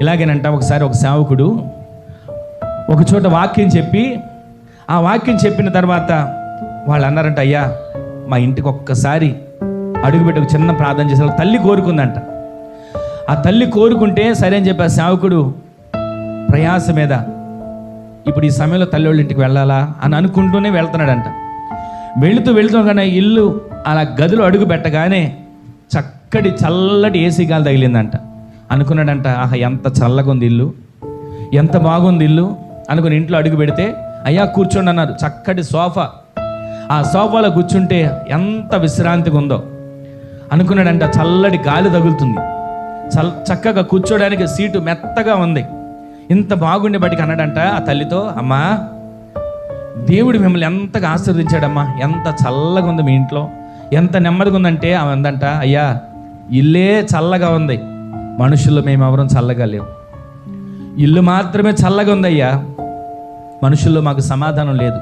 ఇలాగేనంట ఒకసారి ఒక సేవకుడు ఒక చోట వాక్యం చెప్పి ఆ వాక్యం చెప్పిన తర్వాత వాళ్ళు అన్నారంట అయ్యా మా ఇంటికి ఒక్కసారి అడుగుపెట్టి ఒక చిన్న ప్రార్థన చేసిన తల్లి కోరుకుందంట. ఆ తల్లి కోరుకుంటే సరే అని చెప్పి ఆ సేవకుడు ప్రయాస మీద ఇప్పుడు ఈ సమయంలో తల్లి వాళ్ళ ఇంటికి వెళ్ళాలా? అని అనుకుంటూనే వెళ్తున్నాడంట. వెళుతూ వెళుతూ కానీ ఇల్లు అలా గదిలో అడుగు పెట్టగానే చక్కటి చల్లటి ఏసీ గాలి తగిలిందంట. అనుకున్నాడంట ఆహా ఎంత చల్లగా ఉంది ఇల్లు ఎంత బాగుంది ఇల్లు అనుకుని ఇంట్లో అడుగు పెడితే అయ్యా కూర్చోండి అన్నారు. చక్కటి సోఫా. ఆ సోఫాలో కూర్చుంటే ఎంత విశ్రాంతిగా ఉందో అనుకున్నాడంట చల్లటి గాలి తగులుతుంది. చల్ చక్కగా కూర్చోడానికి సీటు మెత్తగా ఉంది. ఇంత బాగుండే బటికి అన్నాడంట ఆ తల్లితో అమ్మా దేవుడు మిమ్మల్ని ఎంతగా ఆశీర్వదించాడమ్మా. ఎంత చల్లగా ఉంది మీ ఇంట్లో. ఎంత నెమ్మదిగా ఉందంటే ఆమె అందంట అయ్యా ఇల్లే చల్లగా ఉంది. మనుషుల్లో మేము ఎవరం చల్లగా ఇల్లు మాత్రమే చల్లగా ఉందయ్యా మనుషుల్లో మాకు సమాధానం లేదు.